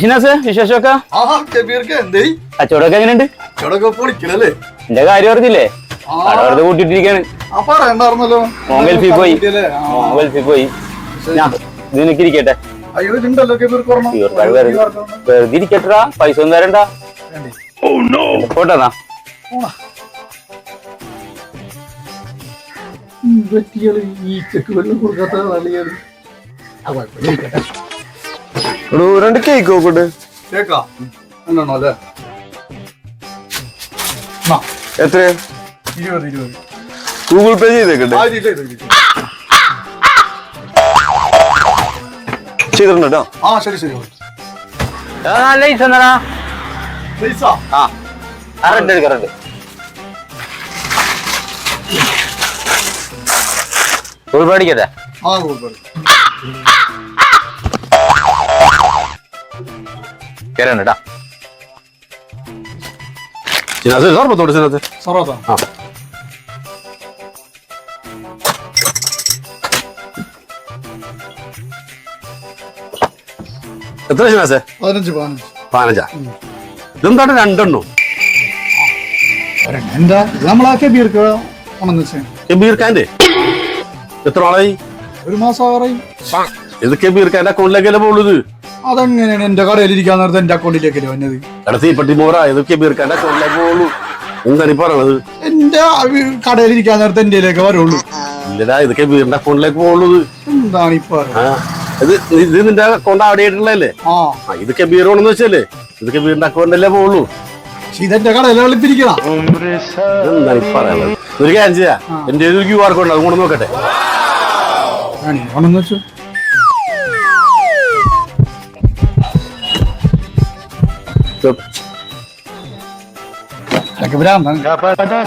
ഷിനാസ് വിശേഷമൊക്കെ? കച്ചവടമൊക്കെ എങ്ങനെയുണ്ട്? എന്റെ കാര്യം അറിഞ്ഞില്ലേ? ആ. കൂട്ടിട്ടിരിക്കാണ് മോൻ ഗൾഫിൽ പോയി. മോൻ ഗൾഫിൽ പോയി. ഞാൻ ഇത്. ഇവർക്കാട് വെറുതെ ഇരിക്കട്ടാ പൈസ ഒന്നും തരണ്ട? പോട്ടെന്നാ പോടാ. ഈ ചെക്ക് വെള്ളം കൊടുക്കാത്ത നല്ലത്. ആ കുഴപ്പമില്ല. എടോ രണ്ട് കേക്ക് നോക്കട്ടെ. കേക്കാ? എന്താണോ അല്ലേ? എത്രയാ? എത്ര ഇരുപത് ഇരുപത്. ഗൂഗിൾ പേ ചെയ്തേക്കട്ടെ. ആ, ഇത്. ചെയ്തിട്ടുണ്ട്? കേട്ടോ ആ ശരി ശരി നല്ല പൈസ എന്നാ പൈസ ആ. റെഡ് എടുക്ക റെഡ്. ഉൾപ്പടിക്കട്ടെ ആ കുഴപ്പമില്ല കേരണ്ട് കേട്ടാ ഇതിനകത്ത് സർബത്തോട് ഇതിനകത്ത് സർവത്താ ആ. എത്ര ശനാസേ പതിനഞ്ച് പതിനഞ്ച്. പതിനഞ്ചാ? ഇതെന്താണ് രണ്ടെണ്ണോ? ഒരെണ്ണം. എന്താ ഇത് നമ്മളാ ഉണെന്ന് വെച്ചാൽ ഖാന്റെ എത്ര ആളായി ഒരു മാസം ആറായി ഇത് കബീർ ഖാന്റെ അക്കൗണ്ടിലേക്കല്ലേ പോകുന്നത്? അതെങ്ങനെയാണ് എന്റെ കടയിലിരിക്കാൻ നേരത്തെ എന്റെ അക്കൗണ്ടിലേക്കല്ലേ വന്നത്? എടാ തീപ്പട്ടി മോറ ഇത് കബീർ ഖാന്റെ അക്കൗണ്ടിലേക്ക് പോകുള്ളൂ എന്താണ് പറയണത്. എന്റെ കടയിലിരിക്കാൻ നേരത്തെ എന്റെയിലേക്ക് വരുള്ളൂ. ഇല്ലടാ ഇതൊക്കെ വീടിന്റെ അക്കൗണ്ടിലേക്ക് പോകുള്ളത് എന്താണ് ഇപ്പൊ ഇത് ഇത് നിന്റെ അക്കൗണ്ട് അവിടെ ആയിട്ടുള്ളതല്ലേ? ആ. ഇതൊക്കെ ഇത് കബീർ വെച്ചല്ലേ ഇതൊക്കെ വീടിന്റെ അക്കൗണ്ടല്ലേ പോകുള്ളൂ ഇതെന്റെ കടയിൽ വെളുപ്പിരിക്കണം എന്താണ് ഈ പറയണത്? ഒരു കാര്യം ചെയ്യാ. എന്റെ ഒരു ക്യു ആർ കോഡ് അത് കൊണ്ട് നോക്കട്ടെ. ആണെന്ന് വെച്ചു. Stop. Nagkabilang bang? Gapada.